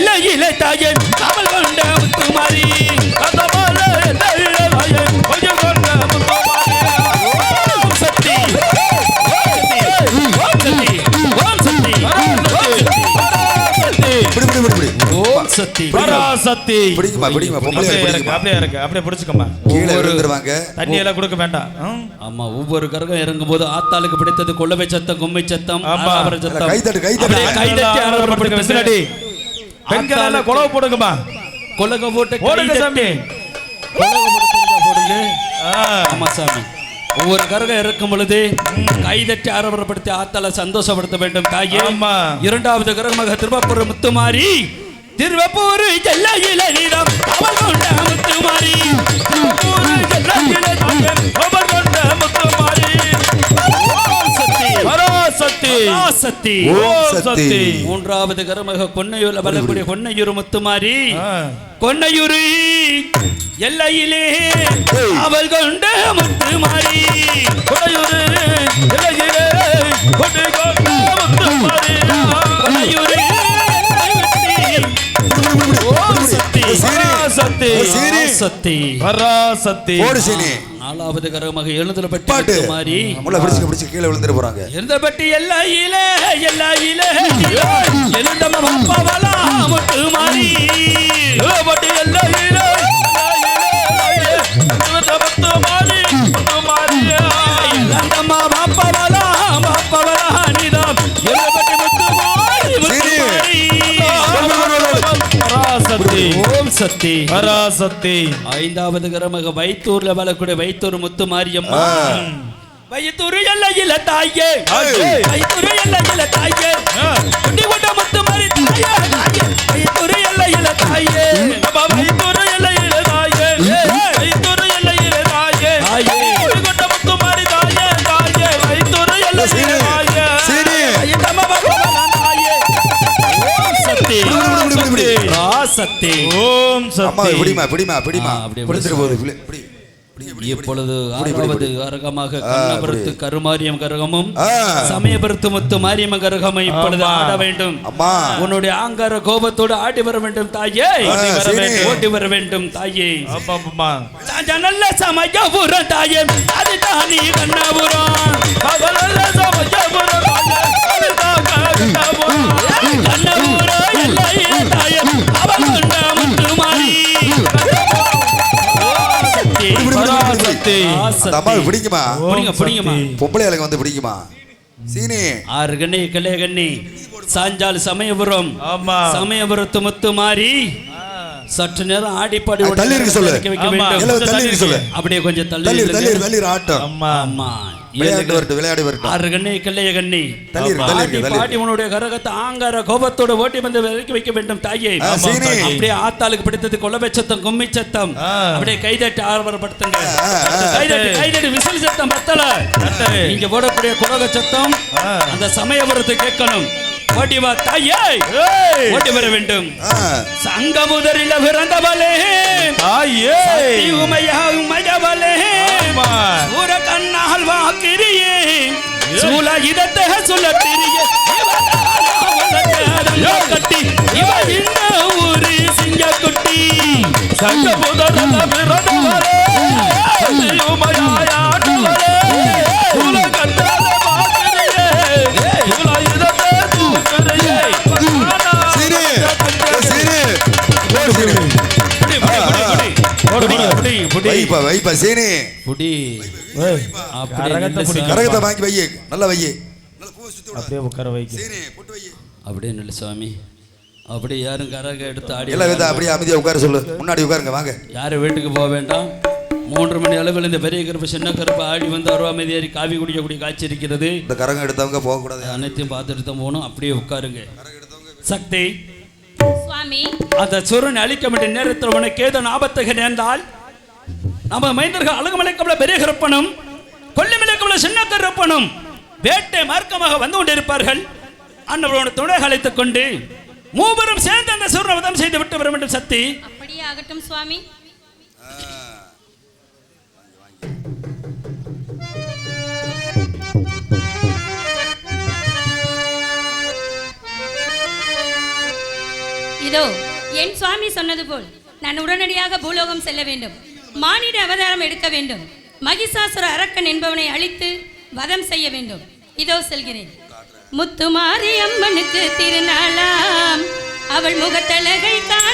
எல்லையிலே தாயன். அவள் கொண்ட முத்துமாரி. சக்தி. பராசக்தி பிடிக்குமா பிடிக்குமா? பொம்பளை பிடிக்குமா? அப்படியே இருக்கு அப்படியே பிடிச்சுக்கோமா கீழே விழுந்துருவாங்க. தண்ணி எல்லாம் கொடுக்க வேண்டாம்? ஆமா ஒவ்வொரு கரகம் இறங்கும் போது ஆத்தாளுக்கு பிடித்தது கொள்ளவை சத்தம் கும்மை சத்தம் ஆமா. சத்தம். கை தட்டு கை தட்டு. கை தட்டி பெண்கள் குழவு போடுங்கம்மா. கொலக போட்டு போடுங்க சாமி. போடுங்க. ஆமா சாமி. ஒவ்வொரு கரகம் இறக்கும் பொழுது கை தட்டி ஆரவாரப்படுத்தி ஆத்தாளை சந்தோஷப்படுத்த வேண்டும் தாயே. இரண்டாவது கரகமாக திருவப்பூர் முத்துமாரி திருவப்பூர் எல்லையில நீரம் பராசக்தி ஓம் சக்தி மூன்றாவது கரமக கொன்னையூர்ல வரக்கூடிய கொன்னையூர் முத்துமாரி. கொன்னையூரு எல்லையிலே அவள் கொண்ட முத்துமாரி. கொடையூரு இலையிலே கொடி கொண்ட முத்துமாரி. கொன்னையூரு ஓம் சக்தி பராசக்தி சீனி. சக்தி பராசக்தி போடு சீனி. நாலாவது கரமக எழுந்தலப்பட்டி பாட்டு முத்துமாரி முள்ள பிடிச்சு பிடிச்சு கீழே விழுந்துட்டு போறாங்க. எழுந்தபட்டி எல்லையிலே எல்லையிலே. எழுந்தம பாப்பாவலா முத்துமாரி இளவட்டி எல்லையிலே எல்லையிலே. முத்துமாரி முத்துமாரியா ஓம் சக்தி பராசக்தி ஐந்தாவது கிரமக வைத்தூர்ல வளக்கூடிய வைத்தூர் முத்து மாரியம்மா. வைத்தூர் எல்லையில தாயே. தாயே. வைத்தூர் எல்லையில தாயே. முத்து மாரி தாயே. தாயே. வைத்தூர் எல்லையில தாயே சக்தி ஓம் அம்மா சக்தி பிடிமா பிடிமா பிடிமா பிடிச்சிட்டு போகுது இப்பொழுது ஆறாவது கரகமாக கண்ணபுரத்து கருமாரியம் கரகமும். சமயபுரத்து முத்து மாரியம்ம கரகமும் இப்பொழுது. ஆட வேண்டும். அம்மா. உன்னுடைய ஆங்கார கோபத்தோடு ஆடி வர வேண்டும் தாயே. ஓட்டி வர வேண்டும் தாயே. நல்ல சமயபுரம் தாயே. அதுதான் நீ கண்ணபுரம். அந்த அம்மாவை பிடிக்குமா? புடிங்க புடிங்கம்மா. பொம்பளை ஆளுங்க வந்து பிடிக்குமா? சீனி. ஆறு கண்ணி கிளைய கண்ணி சாஞ்சால் சமயபுரம். ஆமா. சமயபுரத்து முத்து மாறி. சற்று நேரம் ஆடிப்பாடி தள்ளி இருக்க சொல்லு. ஆமா. அப்படியே கொஞ்சம் தள்ளி தள்ளி ஆட்டம். அம்மா ஆமா. விளையாட்டு வரட்டும் விளையாடி வரட்டும் ஆறு கண்ணி கண்ணி உன்னுடைய கரகத்தை ஆங்கார கோபத்தோட ஓட்டி வந்து விலக்கி வைக்க வேண்டும் தாயே. அப்படியே ஆத்தாளுக்கு பிடித்தது சத்தம் கும்மி சத்தம். அப்படியே கைதட்டி ஆரவாரப்படுத்துங்க ஆ, ஆ. கைதட்டி கைதட்டி விசில் சத்தம் பத்தல. நீங்க போடக்கூடிய குலக சத்தம். அந்த சமயபுரத்தை கேட்கணும் ஓட்டி வா தாயே ஓட்டி வர வேண்டும். சங்கமுதரில பிறந்தவளே தாயே. உமையா உமையவளே சூர கண்ணால் வாக்கிரியே சூல இதத்தை சுழத்திரியே கட்டி இவ இந்த ஊரு சங்க புதரல பிறந்தவரே உமையாயாண்டவரே வைப்பா வைப்பா சீனி. புடி அப்படியே கரகத்தை வாங்கி வை நல்லா வை அப்படியே உட்கார வைக்க. சீனி போட்டு வை அப்படியே நில்லு சாமி. அப்படியே யாரும் கரக எடுத்து ஆடி எல்லாம் விதா அப்படியே அமைதியா உட்கார சொல்லு. முன்னாடி உட்காருங்க வாங்க. யாரும் வீட்டுக்கு போக வேண்டாம். மூன்று மணி அளவில் இந்த பெரிய கருப்பு சின்ன கருப்பு ஆடி வந்து அருவாமதியாரி காவி குடிக்கக்கூடிய காட்சி இருக்கிறது. இந்த கரகம் எடுத்தவங்க போகக்கூடாது. அனைத்தையும் பார்த்துட்டு தான் போகணும். அப்படியே உட்காருங்க. சக்தி. சுவாமி. அந்த சுரன் அழிக்க வேண்டிய நேரத்தில் உனக்கு ஏதோ ஆபத்துக நேர்ந்தால் நம்ம மைந்தர்கள் அழகுமலைக்கவள பெரிய கருப்பனும் கொல்லிமலைக்கவள சின்ன கருப்பனும் வேட்டை மார்க்கமாக வந்து கொண்டிருப்பார்கள். அன்னவரோட துணை அழைத்துக் கொண்டு மூவரும் சேர்ந்து அந்த சுரனை செய்து விட்டு வர வேண்டும் சக்தி அப்படியே ஆகட்டும் சுவாமி. இதோ என் சுவாமி சொன்னது போல் நான் உடனடியாக பூலோகம் செல்ல வேண்டும். மானிட அவதாரம் எடுக்க வேண்டும். மகிஷாசுர அரக்கன் என்பவனை அழித்து வதம் செய்ய வேண்டும். இதோ செல்கிறேன். முத்துமாரி அம்மனுக்கு திருநாளாம். அவள் முகத்தழகை காண